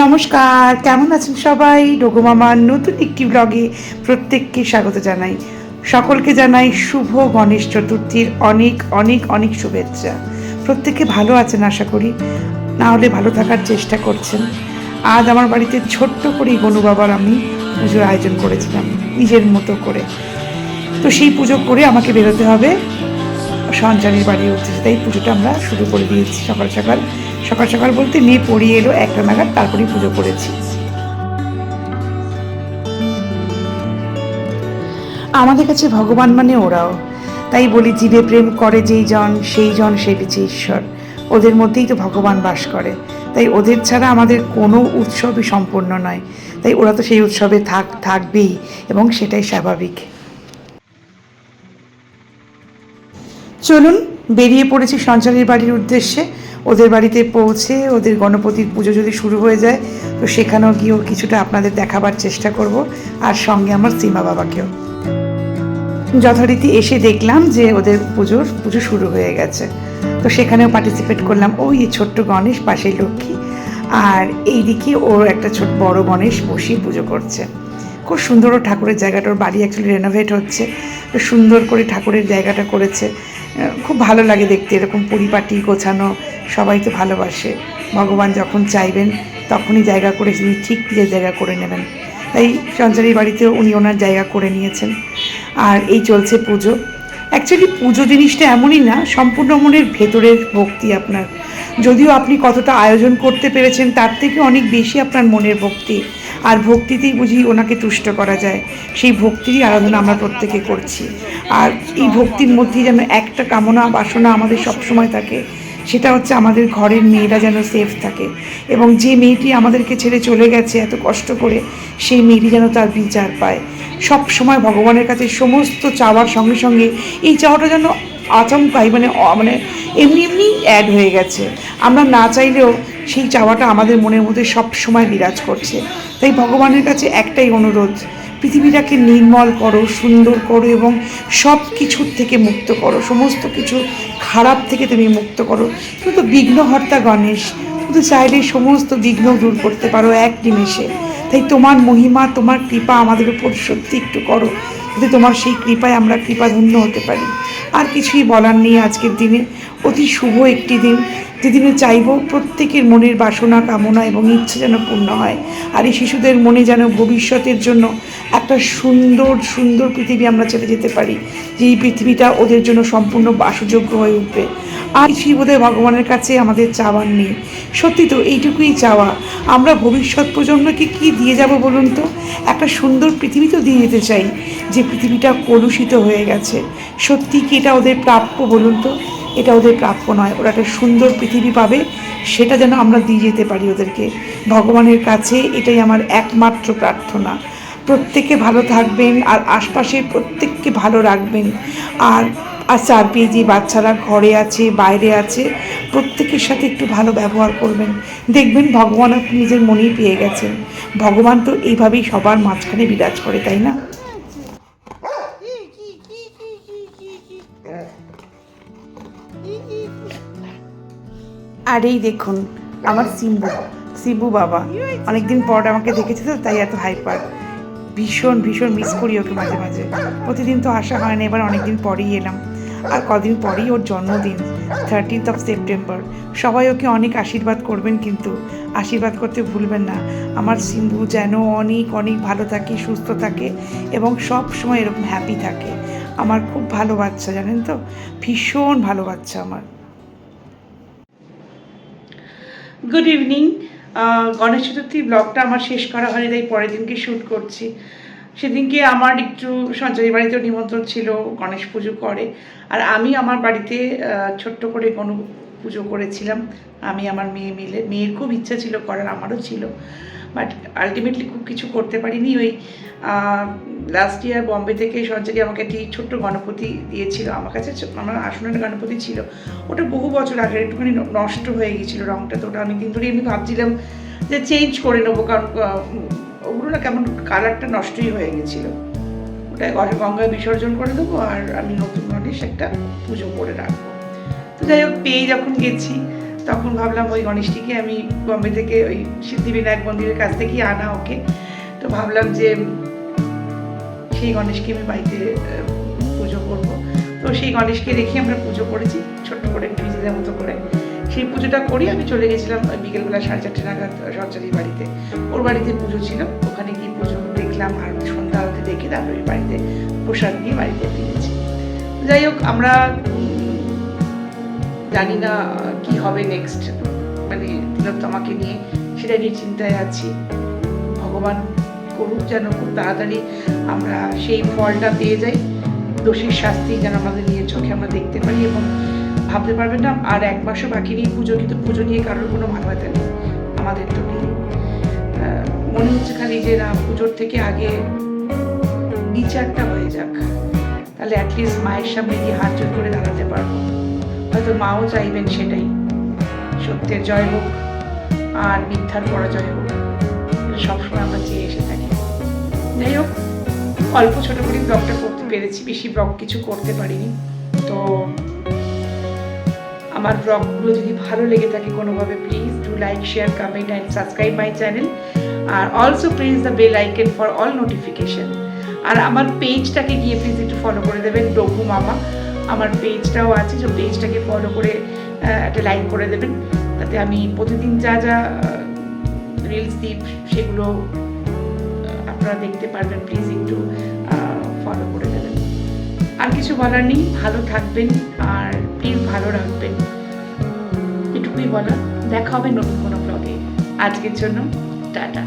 নমস্কার, কেমন আছেন সবাই? ডোগোমামার নতুন একটি ব্লগে প্রত্যেককে স্বাগত জানাই। সকলকে জানাই শুভ গণেশ চতুর্থীর অনেক অনেক অনেক শুভেচ্ছা। প্রত্যেকে ভালো আছেন আশা করি। না হলে ভালো থাকার চেষ্টা করছেন। আজ আমার বাড়িতে ছোট্ট করেই গনু বাবার আমি পুজোর আয়োজন করেছিলাম, নিজের মতো করে। তো সেই পুজো করে আমাকে বেরোতে হবে। সঞ্চারীর বাড়ি উঠতেছে তাই পুজোটা আমরা শুরু করে দিয়েছি সকাল সকাল। সকাল সকাল বলতে মেয়ে পড়িয়ে এলো একটা নাগাদ, তারপরেই পুজো করেছি। আমাদের কাছে ভগবান মানে ওরাও। তাই বলি জীবে প্রেম করে যেই জন, সেই জন সে বেঁচে ঈশ্বর। ওদের মধ্যেই তো ভগবান বাস করে। তাই ওদের ছাড়া আমাদের কোনো উৎসবই সম্পূর্ণ নয়। তাই ওরা তো সেই উৎসবে থাক, থাকবেই, এবং সেটাই স্বাভাবিক। চলুন, বেরিয়ে পড়েছি সঞ্চারীর বাড়ির উদ্দেশ্যে। ওদের বাড়িতে পৌঁছে ওদের গণপতির পুজো যদি শুরু হয়ে যায়, তো সেখানেও গিয়েও কিছুটা আপনাদের দেখাবার চেষ্টা করব আর সঙ্গে আমার সীমা বাবাকেও। যথারীতি এসে দেখলাম যে ওদের পুজোর পুজো শুরু হয়ে গেছে। তো সেখানেও পার্টিসিপেট করলাম ওই ছোট্ট গণেশ, পাশেই লক্ষ্মী। আর এইদিকে ওর একটা ছোট বড় গণেশ বসিয়ে পুজো করছে। খুব সুন্দর ও ঠাকুরের জায়গাটা, ওর বাড়ি অ্যাকচুয়ালি রেনোভেট হচ্ছে। তো সুন্দর করে ঠাকুরের জায়গাটা করেছে। খুব ভালো লাগে দেখতে, এরকম পরিপাটি গোছানো সবাই তো ভালোবাসে। ভগবান যখন চাইবেন, তখনই জায়গা করে তিনি ঠিক নিজের জায়গা করে নেবেন। তাই সঞ্চারীর বাড়িতেও উনি ওনার জায়গা করে নিয়েছেন। আর এই চলছে পুজো। অ্যাকচুয়ালি পুজো জিনিসটা এমনই না, সম্পূর্ণ মনের ভেতরের ভক্তি আপনার। যদিও আপনি কতটা আয়োজন করতে পেরেছেন, তার থেকে অনেক বেশি আপনার মনের ভক্তি। আর ভক্তিতেই বুঝি ওনাকে তুষ্ট করা যায়। সেই ভক্তিরই আরাধনা আমরা প্রত্যেকে করছি। আর এই ভক্তির মধ্যেই যেন একটা কামনা, বাসনা আমাদের সবসময় থাকে। সেটা হচ্ছে আমাদের ঘরের মেয়েরা যেন সেফ থাকে। এবং যে মেয়েটি আমাদেরকে ছেড়ে চলে গেছে এত কষ্ট করে, সেই মেয়েটি যেন তার বিচার পায়। সব সময় ভগবানের কাছে সমস্ত চাওয়ার সঙ্গে সঙ্গে এই চাওয়াটা যেন আচমকাই মানে মানে এমনি এমনি অ্যাড হয়ে গেছে। আমরা না চাইলেও সেই চাওয়াটা আমাদের মনের মধ্যে সব সময় বিরাজ করছে। তাই ভগবানের কাছে একটাই অনুরোধ, পৃথিবীটাকে নির্মল করো, সুন্দর করো এবং সব কিছুর থেকে মুক্ত করো। সমস্ত কিছু খারাপ থেকে তুমি মুক্ত করো। তুমি তো বিঘ্নহর্তা গণেশ, তুমি তো চাইলে সমস্ত বিঘ্ন দূর করতে পারো এক নিমেষে। তাই তোমার মহিমা, তোমার কৃপা আমাদের উপর সত্যি একটু করো। যাতে তোমার সেই কৃপায় আমরা কৃপাধন্য হতে পারি। আর কিছুই বলার নেই আজকের দিনে। অতি শুভ একটি দিন। যেদিনে চাইব প্রত্যেকের মনের বাসনা, কামনা এবং ইচ্ছে যেন পূর্ণ হয়। আর এই শিশুদের মনে যেন ভবিষ্যতের জন্য একটা সুন্দর সুন্দর পৃথিবী আমরা ছেড়ে যেতে পারি। যে এই পৃথিবীটা ওদের জন্য সম্পূর্ণ বাসযোগ্য হয়ে উঠবে। আর কিছুই বোধহয় ভগবানের কাছে আমাদের চাওয়ার নেই। সত্যি তো, এইটুকুই চাওয়া। আমরা ভবিষ্যৎ প্রজন্মকে কি দিয়ে যাব বলুন তো? একটা সুন্দর পৃথিবী তো দিয়ে যেতে চাই। যে পৃথিবীটা কলুষিত হয়ে গেছে, সত্যি কি এটা ওদের প্রাপ্য বলুন তো? এটা ওদের প্রাপ্য নয়। ওরা একটা সুন্দর পৃথিবী পাবে, সেটা যেন আমরা দিয়ে যেতে পারি ওদেরকে। ভগবানের কাছে এটাই আমার একমাত্র প্রার্থনা। প্রত্যেকে ভালো থাকবেন আর আশপাশের প্রত্যেককে ভালো রাখবেন। আর আর চার পেয়ে যে বাচ্চারা ঘরে আছে, বাইরে আছে, প্রত্যেকের সাথে একটু ভালো ব্যবহার করবেন। দেখবেন ভগবান আপনি নিজের মনেই পেয়ে গেছেন। ভগবান তো এইভাবেই সবার মাঝখানে বিরাজ করে, তাই না? আর এই দেখুন, আমার সিম্বু সিম্বু বাবা। অনেকদিন পর আমাকে দেখেছে তো, তাই এত হাইপার ভীষণ ভীষণ মিস করি ওকে মাঝে মাঝে। প্রতিদিন তো আসা হয় না, এবার অনেকদিন পরেই এলাম। আর কদিন পরেই ওর জন্মদিন থার্টিন্থ অফ সেপ্টেম্বর সবাই ওকে অনেক আশীর্বাদ করবেন কিন্তু, আশীর্বাদ করতে ভুলবেন না। আমার সিম্বু যেন অনেক অনেক ভালো থাকে, সুস্থ থাকে এবং সব সময় এরকম হ্যাপি থাকে। আমার খুব ভালো বাচ্চা, জানেন তো? ভীষণ ভালো বাচ্চা আমার। গুড ইভিনিং গণেশ চতুর্থী ব্লগটা আমার শেষ করা হয়নি, তাই পরের দিনকে শ্যুট করছি। সেদিনকে আমার একটু সঞ্চয়ী বাড়িতেও নিমন্ত্রণ ছিল, গণেশ পুজো করে। আর আমি আমার বাড়িতে ছোট্ট করে কোনো পুজো করেছিলাম। আমি আমার মেয়ে মিলে, মেয়ের খুব ইচ্ছা ছিল করার, আমারও ছিল। বাট আলটিমেটলি খুব কিছু করতে পারিনি। ওই লাস্ট ইয়ার বম্বে থেকে সঞ্চারী আমাকে একটি ছোট্ট গণপতি দিয়েছিল। আমার কাছে আমার আসনের গণপতি ছিল। ওটা বহু বছর আগে, একটুখানি নষ্ট হয়ে গিয়েছিল রঙটা তো ওটা অনেকদিন ধরে আমি ভাবছিলাম যে চেঞ্জ করে নেব। কারণ ওগুলো না কেমন কালারটা নষ্টই হয়ে গেছিল ওটা গঙ্গায় বিসর্জন করে দেবো আর আমি নতুন গণেশ একটা পুজো করে রাখব। তো যাই হোক, পেয়ে যখন গেছি। তখন ভাবলাম ওই গণেশটিকে আমি বম্বে থেকে ওই সিদ্ধিবিনায়ক মন্দিরের কাছ থেকেই আনা ওকে। তো ভাবলাম যে সেই গণেশকে আমি বাড়িতে পুজো করব। তো সেই গণেশকে রেখে আমরা পুজো করেছি, ছোট্ট করে একটু নিজেদের মতো করে। সেই পুজোটা করি আমি চলে গেছিলাম বিকেলবেলা সাড়ে চারটে নাগাদ সরচারির বাড়িতে। ওর বাড়িতে পুজো ছিল। ওখানে গিয়ে পুজো দেখলাম আর সন্ধ্যা হতে দেখে তারপরে বাড়িতে প্রসাদ নিয়ে বাড়িতে ফিরেছি। যাই হোক, আমরা জানি না কি হবে নেক্সট মানে তিলোত্তমাকে নিয়ে সেটা নিয়ে চিন্তায় আছি। ভগবান করুক যেন খুব তাড়াতাড়ি আমরা সেই ফলটা পেয়ে যাই। দোষীর শাস্তি যেন আমাদের নিজের চোখে আমরা দেখতে পারি এবং ভাবতে পারবেন না, আর এক মাসও বাকি নেই পুজো, কিন্তু পুজো নিয়ে কারোর কোনো মাথা নেই। আমাদের তো নেই। মনে হচ্ছে খালি যে না, পুজোর থেকে আগে বিচারটা হয়ে যাক। তাহলে অ্যাটলিস্ট মায়ের সামনে গিয়ে হাত জোর করে দাঁড়াতে পারব। হয়তো মাও চাইবেন সেটাই। সত্যের জয় হোক আর মিথ্যার পরাজয় হোক। সবসময় আমরা চেয়ে এসে থাকি। যাই হোক, অল্প ছোট করে ব্লগটা করতে পেরেছি, বেশি ব্লগ কিছু করতে পারিনি। তো আমার ব্লগগুলো যদি ভালো লেগে থাকে কোনোভাবে please do like share comment and subscribe my channel R also press the bell icon for all notification আর আমার পেজটাকে গিয়ে প্লিজ একটু ফলো করে দেবেন ডগু মামা। আমার পেজটাও আছে যে পেজটাকে ফলো করে একটা লাইক করে দেবেন। তাতে আমি প্রতিদিন যা যা রিলস দিই, সেগুলো আপনারা দেখতে পারবেন। প্লিজ একটু ফলো করে দেবেন আর কিছু বলার নেই, ভালো থাকবেন আর প্লিজ ভালো রাখবেন। এটুকুই বলা দেখা হবে নতুন কোনো ব্লগে আজকের জন্য, টাটা।